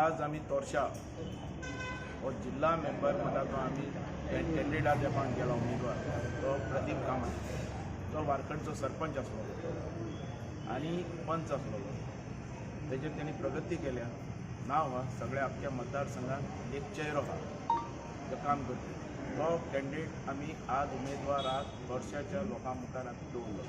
आज आम्ही तोरशा. हो जिल्हा मेंबर मताचो आमी कॅन्डिडेट देपाक गेलो उमेदवार. तो प्रदीप कामत. तो वारकडचो सरपंच आसलो आनी पंच आसलो तेजेर तेणी प्रगती केल्या. नांव हा सगळ्या आख्या मतदारसंघात एक चेहरो हा. जो काम करता. तो कॅन्डिडेट आमी आज उमेदवाराक वर्षाच्या लोकां मुखार आमी दवरलो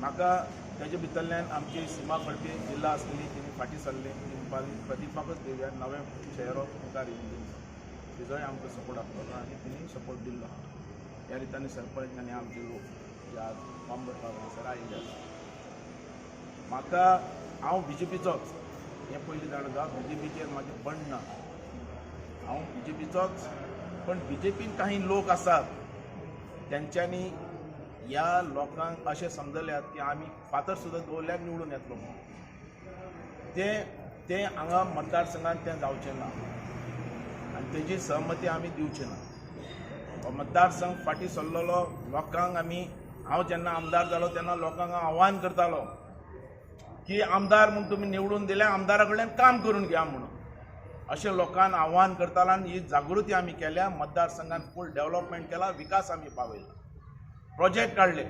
म्हाका तेजे भितरल्यान आमची सीमा कळपी जिल्ला आसली तिणी फाटीं सरली. ती म्हणपाली प्रदीपाकच नवें नवे चेहरो मुखार येवन दिल्लो तिजोय आमकां सपोर्ट आसलो आनी तिणी सपोर्ट दिल्लो ह्या रितान सरपंच आनी आमचे लोक जे आज फॉर्म भरपाक हांगासर आयिल्ले आसा म्हाका हांव बी जे पीचोच हें पयलीं जाणा बी जे पीचेर म्हाजें बंड ना. हांव बी जे पीचोच पण बी जे पीन काही लोक आसात. तेंच्यांनी ह्या लोकांक अशें समजल्यात की आमी फातर सुद्दां दवरल्यार निवडून येतलो म्हणून ते ते हांगा मतदारसंघात तें जावचें ना. आनी तेजी सहमती आमी दिवची ना. हो मतदारसंघ फाटीं सरलेलो लोकांक आमी हांव जेन्ना आमदार जालो तेन्ना लोकांक हांव आव्हान करतालो की आमदार म्हूण तुमी निवडून दिले आमदारा कडल्यान काम करून घ्या म्हणून अशें लोकांक आव्हान करतालो आनी ही जागृती आमी केल्या मतदारसंघात फूल डेव्हलपमेंट केला विकास आमी पावयला. प्रोजेक्ट काडले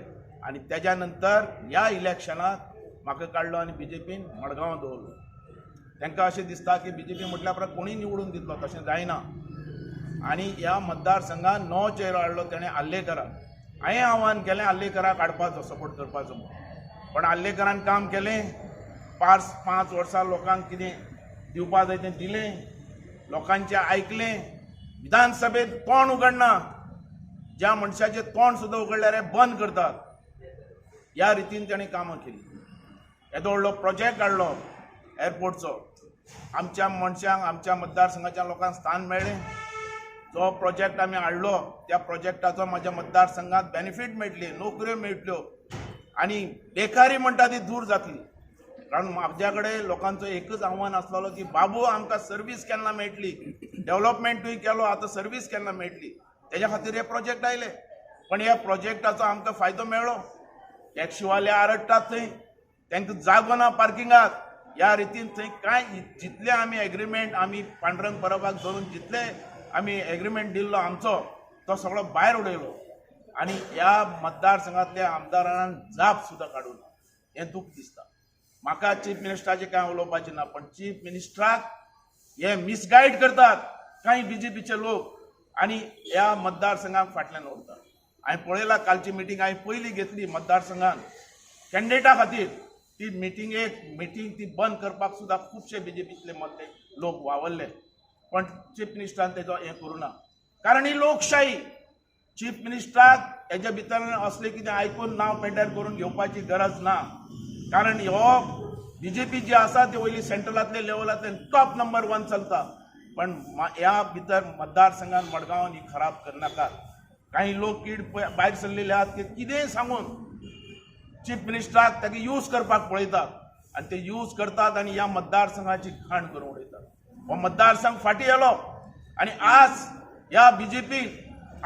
आनी तेज्या नंतर ह्या इलेक्शनात म्हाका काडलो आनी बी जे पीन मडगांव दवरलो तांकां अशें दिसता की बी जे पी म्हटल्या उपरांत कोणीय निवडून दितलो तशें जायना आनी ह्या मतदारसंघात नो चेहरो हाडलो तेणें आल्लेकराक हांवें आव्हान केलें आल्लेकराक हाडपाचो सपोर्ट करपाचो म्हणून. पण आल्लेकरान काम केलें. पांच पांच वर्सां लोकांक कितें दिवपा जाय तें दिलें. लोकांचें आयकलें विधानसभेत कोण उगडना ज्या मनशाचे तोंड सुद्दां उगडल्यार हे बंद करतात. ह्या रितीन ताणें कामां केलीं. येदो व्हडलो प्रोजेक्ट काडलो एअरपोर्टचो आमच्या मनशांक आमच्या मतदारसंघाच्या लोकांक स्थान मेळ्ळें जो प्रोजेक्ट आमी हाडलो त्या प्रोजेक्टाचो म्हाज्या मतदारसंघात बेनिफीट मेळटली नोकऱ्यो मेळटल्यो आनी बेकारी म्हणटा ती दूर जातली. कारण म्हाज्या कडेन लोकांचो एकच आव्हान आसलेलो की बाबू आमकां सर्वीस केन्ना मेळटली डेव्हलपमेंटूय केलो आतां सर्वीस केन्ना मेळटली तेज्या खातीर हे प्रोजेक्ट आयले. पण ह्या प्रोजेक्टाचो आमकां फायदो मेळ्ळो. टॅक्सीवाले आरडटात थंय. तांकां जागो ना पार्किंगाक ह्या रितीन थंय कांय जितले आमी एग्रीमेंट आमी पांडुरंग परबाक धरून जितले आमी एग्रीमेंट दिल्लो आमचो तो सगळो भायर उडयलो. आनी ह्या मतदारसंघातल्या आमदारान जाप सुद्दां काडून हें दूख दिसता. म्हाका चीफ मिनिस्टराचें कांय उलोवपाचें ना पण चीफ मिनिस्टराक हे मिसगायड करतात. कांय बी जे पीचे लोक आनी ह्या मतदारसंघात फाटल्यान उरता हांवें पळयलां कालची मिटींग हांवें पयली घेतली मतदारसंघान कॅन्डिडेटा खातीर ती मिटींगेक मिटींग ती बंद करपाक सुद्दां खुबशे बी जे पीतले मदले लोक वावरले. पण चीफ मिनिस्टरान तेजो हें करूं ना. कारण ही लोकशाही चीफ मिनिस्टराक हेज्या भितर असलें कितें आयकून नांव पेड्यार करून घेवपाची गरज ना. कारण हो बी जे पी आसा ती वयली सेंट्रलांतले लेवलांतल्यान टॉप नंबर वन चलता. पण या ह्या भितर मतदारसंघात मडगांवान ही खराब करनाकात काही लोक कीड प- भायर सरलेले आहात की कितेंय सांगून चीफ मिनिस्टराक ताका यूज करपाक पळयतात आनी ते यूज करतात आनी ह्या मतदारसंघाची खाण करून उडयतात हो मतदारसंघ फाटीं येलो आनी आज ह्या बी जे पी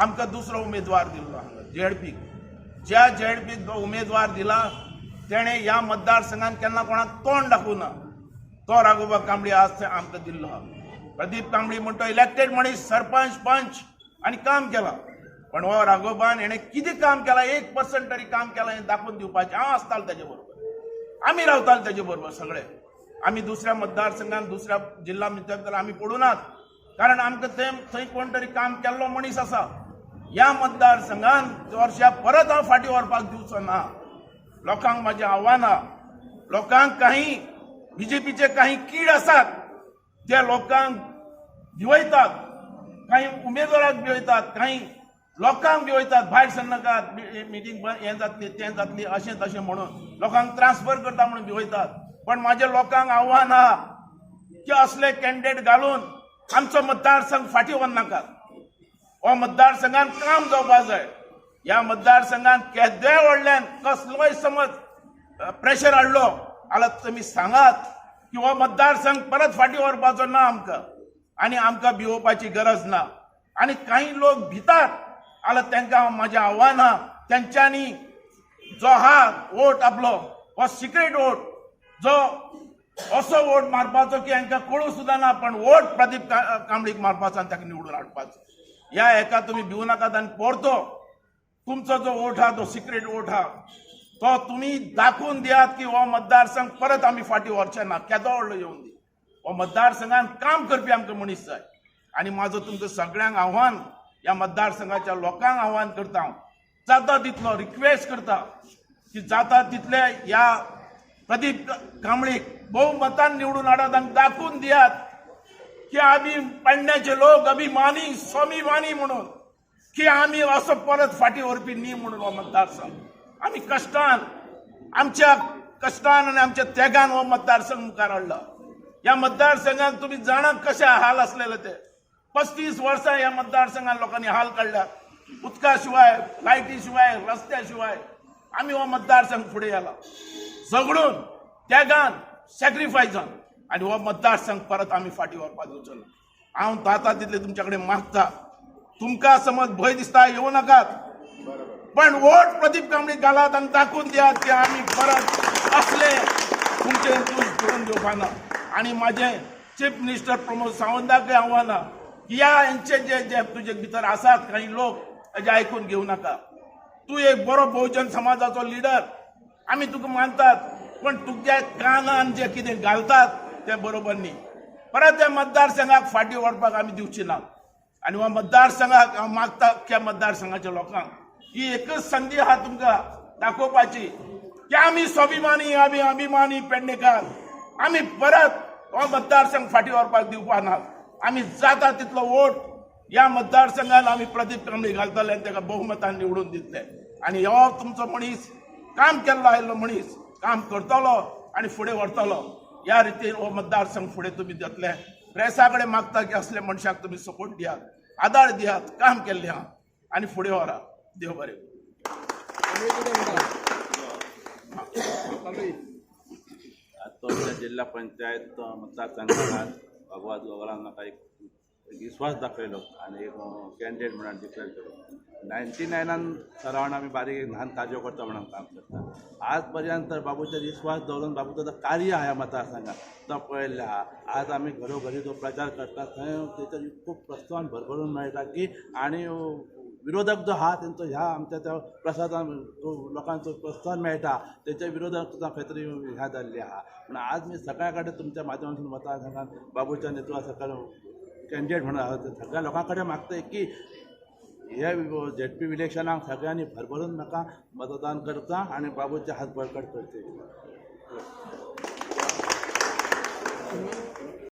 आमकां दुसरो उमेदवार दिल्लो हांगा जेडपीक ज्या जेडपीक पीक उमेदवार दिला तेणें ह्या मतदारसंघात केन्ना कोणाक तोंड दाखोवना तो राघोबा कांबळी आज थंय आमकां दिल्लो हा प्रदीप कांबळी म्हणतो इलेक्टेड मनीस सरपंच पंच. आनी काम केलां. पण हो राघोबान हेणें कितें काम केलां? एक पर्संट तरी काम केलां हें दाखोवन दिवपाचें हांव आसतालो ताजे बरोबर आमी रावताल तेजे बरोबर सगळे. आमी दुसऱ्या मतदारसंघात दुसऱ्या जिल्हा मित्र आमी पडूनात कारण आमकां थंय थंय कोण तरी काम केल्लो मनीस आसा ह्या मतदारसंघान वर्षा परत हांव फाटीं व्हरपाक दिवचो ना. लोकांक म्हाजें आव्हान. आहा लोकांक काही बीजेपीचे काही कीड आसात ते लोकांक भिवयतात काही उमेदवाराक भिवयतात काही लोकांक भिवयतात भायर सरनाकात मिटींग हें जातली तें जातली अशें तशें म्हणून लोकांक ट्रान्सफर करता म्हणून भिवयतात. पण म्हाज्या लोकांक आव्हान आहा की असले कॅन्डिडेट घालून आमचो मतदारसंघ फाटी व्हरनाकात हो मतदारसंघात काम जावपाक जाय ह्या मतदारसंघात केद्या व्हडल्यान कसलोय समज प्रेशर हाडलो जाल्यार तुमी सांगात. की हो मतदारसंघ परत फाटीं व्हरपाचो ना आमकां आनी आमकां भिवोवपाची गरज ना. आनी काही लोक भितात. जाल्यार तांकां म्हाजें आव्हान आहा तेंच्यांनी जो हा वोट आपलो हो सिक्रेट वोट जो असो वोट मारपाचो की हांकां कळू सुद्दां ना पण वोट प्रदीप का- कांबळीक मारपाचो आनी ताका निवडून हाडपाचो. ह्या हेका तुमी भिवू नाकात आनी परतो. तुमचो जो वोट हा तो सिक्रेट वोट हा. तो तुमी दाखोवन दियात की हो मतदारसंघ परत आमी फाटीं व्हरचे ना केदो व्हडलो येवन दी. हो मतदारसंघात काम करपी आमकां मनीस जाय आनी म्हाजो तुमकां सगळ्यांक आव्हान ह्या मतदारसंघाच्या लोकांक आव्हान करता हांव जाता तितलो रिक्वेस्ट करता की जाता तितले ह्या प्रदीप कांबळीक बहुमतान निवडून हाडात आमकां दाखोवन दियात की आम्ही पेडण्याचे लोक अभिमानी स्वाभिमानी म्हणून की आम्ही असं परत फाटी व्हरपी न्ही म्हणून हो मतदारसंघ. आम्ही कश्टान आमच्या कश्टान आणि आमच्या त्यागान हो मतदारसंघ मुखार हाडला ह्या मतदारसंघात तुम्ही जाणा कशे हाल असलेले ते. पस्तीस वर्सां ह्या मतदारसंघात लोकांनी हाल काढल्या उदका शिवाय लायटी शिवाय रस्त्या शिवाय आम्ही हो मतदारसंघ फुडें आला. झगडून त्यागान सॅक्रिफायसान आनी हो मतदारसंघ परत आमी फाटीं व्हरपाक दिवचो हांव जाता तितले तुमचे कडेन मागता. तुमकां समज भंय दिसता येवं नाकात. पण वोट प्रदीप कांबळी घालात आनी दाखवून दियात की आमी परत असले. तुमचे इंतूज करून घेवपाना आनी म्हाजें चीफ मिनिस्टर प्रमोद सावंताक आव्हान या यांचे जे जे तुजे भितर आसात काही लोक हेजें आयकून घेवं नका. तूं एक बरो बहुजन समाजाचो लिडर आमी तुका मानतात पण तुझ्या कानान जे कितें घालतात तें बरोबर न्ही. परत त्या मतदारसंघाक फाटीं व्हरपाक आमी दिवची ना आनी हो मतदारसंघाक हांव मागता त्या मतदारसंघाच्या लोकांक ही एकच संदी हा तुमकां दाखोवपाची की आमी स्वाभिमानी आमी अभिमानी पेडणेकार. आमी परत हो मतदारसंघ फाटीं व्हरपाक दिवपा ना आमी जाता तितलो वोट. ह्या मतदारसंघात आमी प्रदीप कांबळे घालतले आनी ताका बहुमतान निवडून दितले आनी हो तुमचो मनीस काम केल्लो आयिल्लो मनीस काम करतलो आनी फुडें व्हरतलो ह्या रितीन हो मतदारसंघ फुडें तुमी देतले. प्रेसा कडेन मागता की असले मनशाक तुमी सपोर्ट दियात आदार दियात काम केल्लें आहा आनी फुडें व्हरा देव बरें. करूं. जिल्हा पंचायत मतदारसंघात भगवान गोगोलान म्हाका एक एक विस्वास दाखयलो आनी एक कॅन्डिडेट म्हणून डिक्लेअर केलो नायन्टी नायनान सरावंड आमी बारीक ल्हान कार्य करता म्हणून काम करता. आज पर्यंत बाबूचो विस्वास दवरून बाबूचो कार्य आहा मतदारसंघात. तो पळयल्ले आहा आज आमी घरोघरी जो प्रचार करता थंय तेचेर खूब प्रोत्साहन भरभरून मेळटा की आनी विरोधक जो हा तेंचो ह्या आमच्या त्या प्रसादान जो लोकांचो प्रोत्साहन मेळटा तेच्या विरोधात सुद्दां खंय तरी ह्या जाल्ली आहा. पूण आज मी सकाळ कडेन तुमच्या माध्यमांतून मतदारसंघात बाबूच्या नेतृत्वा सकयल कॅन्डिडेट म्हणून आहा सगळ्या लोकां कडेन मागताय की हे झेड पी इलेक्शनाक सगळ्यांनी भरभरून म्हाका मतदान करता आनी बाबूचे हात बळकट करचे